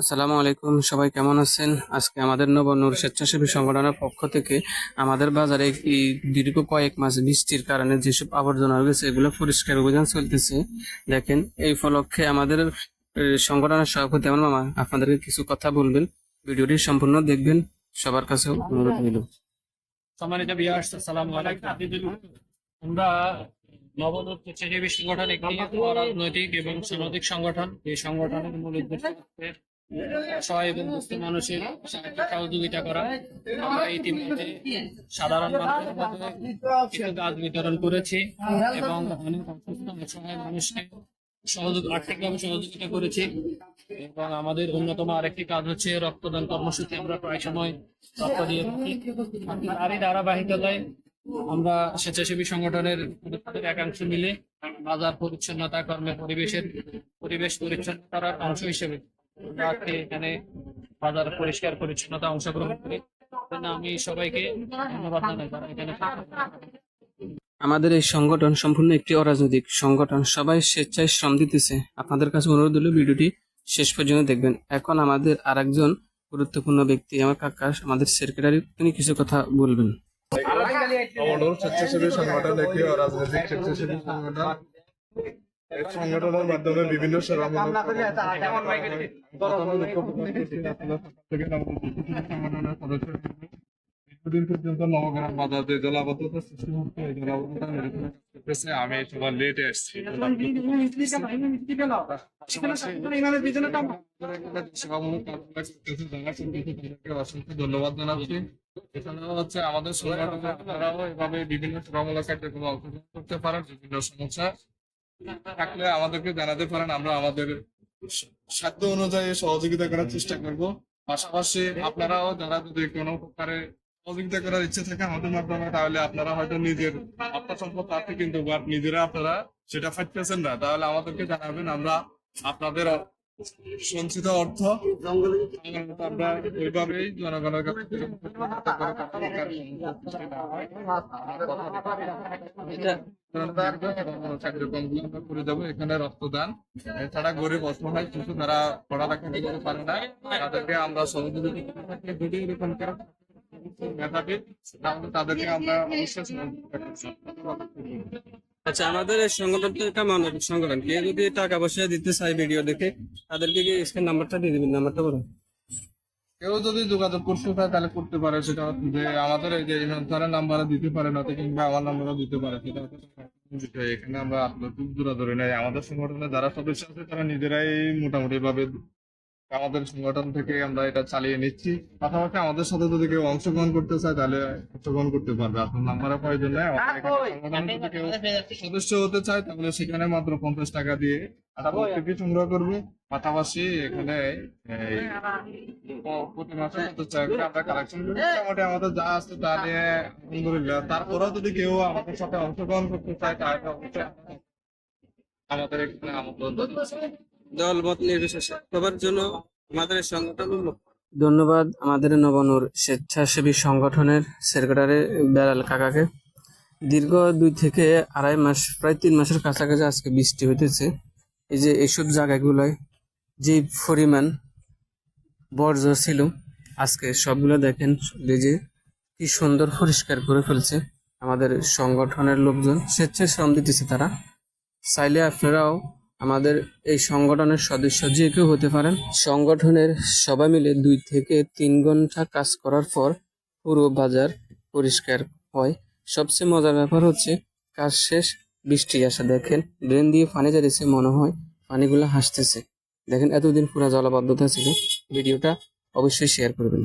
আসসালামু আলাইকুম, সবাই কেমন আছেন? আজকে আমাদের নবনুর স্বেচ্ছাসেবী সংগঠনের পক্ষ থেকে আমাদের বাজারে এই দীর্ঘ কয়েক মাস বৃষ্টির কারণে যেসব আবর্জনা গেছে এগুলো পরিষ্কার অভিযান চলতেছে। দেখেন, এই উপলক্ষে আমাদের সংগঠনের সভাপতি আমার মামা আপনাদেরকে কিছু কথা বলবেন। ভিডিওটি সম্পূর্ণ দেখবেন, সবার কাছে অনুরোধ রাজনৈতিক এবং সামাজিক সংগঠন। এই সংগঠনের মূল উদ্দেশ্য এবং ইতিমধ্যে বিতরণ করেছি এবং মানুষকে সহযোগিতা করেছি এবং আমাদের অন্যতম আরেকটি কাজ হচ্ছে রক্তদান কর্মসূচি। আমরা প্রায় সময় রক্ত দিয়ে থাকি। তারই ধারাবাহিকতায় আমরা স্বেচ্ছাসেবী সংগঠনের একাংশ মিলে বাজার পরিচ্ছন্নতা কর্মে পরিবেশের পরিবেশ পরিচ্ছন্ন করার অংশ হিসেবে আমরা এখানে বাজার পরিষ্কার পরিচ্ছন্নতা অংশগ্রহণ করি আমি সবাইকে ধন্যবাদ জানাই যারা এখানে আমাদের এই সংগঠন সম্পূর্ণ একটি অরাজনৈতিক সংগঠন। সবাই স্বেচ্ছায় শ্রম দিতেছে। আপনাদের কাছে অনুরোধ হলো ভিডিওটি শেষ পর্যন্ত দেখবেন। এখন আমাদের আরেকজন গুরুত্বপূর্ণ ব্যক্তি আমার কাকা আমাদের সেক্রেটারি তিনি কিছু কথা বলবেন। আমাদের স্বেচ্ছাসেবী সংগঠন একটি রাজনৈতিক স্বেচ্ছাসেবী সংগঠন। সংগঠনের মাধ্যমে বিভিন্ন দীর্ঘদিন পর্যন্ত নবগ্রাম বাজার যে জলাবদ্ধতা সৃষ্টি হচ্ছে এই জলাবদ্ধতা করতেছে। আমি সবার লেটে তাদেরকে অসংখ্য ধন্যবাদ জানাচ্ছি। এছাড়াও হচ্ছে আমাদের সংগঠনে আপনারাও এভাবে বিভিন্ন সেবামূলক কার্যক্রমে অংশগ্রহণ করতে পারেন। বিভিন্ন সমস্যা থাকলে আমাদেরকে জানাতে পারেন, আমরা আমাদের সাধ্য অনুযায়ী সহযোগিতা করার চেষ্টা করব। পাশাপাশি আপনারাও যারা যদি কোনো প্রকারে সহযোগিতা করার ইচ্ছে থাকে আমাদের মাধ্যমে, তাহলে আপনারা হয়তো নিজের আত্মসম্পদ আছে কিন্তু নিজেরা আপনারা সেটা পাইতেছেন না। তাহলে আমাদেরকে জানাবেন, আমরা আপনাদের সঞ্চিত অর্থ আমরা জনগণের কাছে আমরা করে যাব এখানে রক্তদান এছাড়া গরিব অসহায় শিশু যারা পড়ালেখা করতে পারে না তাদেরকে আমরা সহযোগিতা মেধাবী তাদেরকে আমরা অবশ্যই আচ্ছা আমাদের এই সংগঠনটা একটা মানবিক সংগঠন। কেউ যদি টাকা পয়সা দিতে চায় ভিডিও দেখে, তাদেরকে কি স্ক্রিন নাম্বারটা দিয়ে দিবেন নাম্বারটা বলুন। কেউ যদি যোগাযোগ করতে চায়, তাহলে করতে পারে। সেটা যে, আমাদের এই যে ইমানসারের নাম্বারে দিতে পারে না কিংবা আমার নাম্বারও দিতে পারে। সেটা এখানে আমরা খুব দূরাদূরি নাই। আমাদের সংগঠনে যারা সদস্য আছে, তারা নিজেরাই মোটামুটি ভাবে আমাদের সংগঠন থেকে আমরা এটা চালিয়ে নিচ্ছি। পাশাপাশি আমাদের সাথে যদি কেউ অংশগ্রহণ করতে চায় তাহলে অংশগ্রহণ করতে পারবে। আপনার নাম্বারের প্রয়োজন নেই কেউ সদস্য হতে চায় তাহলে সেখানে মাত্র পঞ্চাশ টাকা দিয়ে সংগ্রহ করবে। পাশাপাশি এখানে প্রতি মাসে পঞ্চাশ টাকা আমরা কালেকশন করি। মোটামুটি আমাদের যা আছে তা নিয়ে আলহামদুলিল্লাহ। তারপরেও যদি কেউ আমাদের সাথে অংশগ্রহণ করতে চায় তাহলে অবশ্যই আমাদের এখানে আমন্ত্রণ নির্বিশেষে। সবার জন্য আমাদের সংগঠন ধন্যবাদ আমাদের নবনুর স্বেচ্ছাসেবী সংগঠনের সেক্রেটারি বেলাল কাকাকে। দীর্ঘ দুই থেকে আড়াই মাস, প্রায় তিন মাসের কাছাকাছি আজকে বৃষ্টি হইতেছে। এই যে এইসব জায়গাগুলোয় যে পরিমাণ বর্জ্য ছিল, আজকে সবগুলো দেখেন যে কি সুন্দর পরিষ্কার করে ফেলছে আমাদের সংগঠনের লোকজন। স্বেচ্ছায় শ্রম দিতেছে তারা। চাইলে আপনারাও আমাদের এই সংগঠনের সদস্য যে কেউ হতে পারেন। সংগঠনের সবাই মিলে দুই থেকে তিন ঘণ্টা কাজ করার পর পুরো বাজার পরিষ্কার হয়। সবচেয়ে মজার ব্যাপার হচ্ছে, কাজ শেষ, বৃষ্টি আসা। দেখেন, ড্রেন দিয়ে পানি যাচ্ছে মনে হয় পানিগুলো হাসতেছে। দেখেন, এতদিন পুরা জলাবদ্ধতা ছিল। ভিডিওটা অবশ্যই শেয়ার করবেন।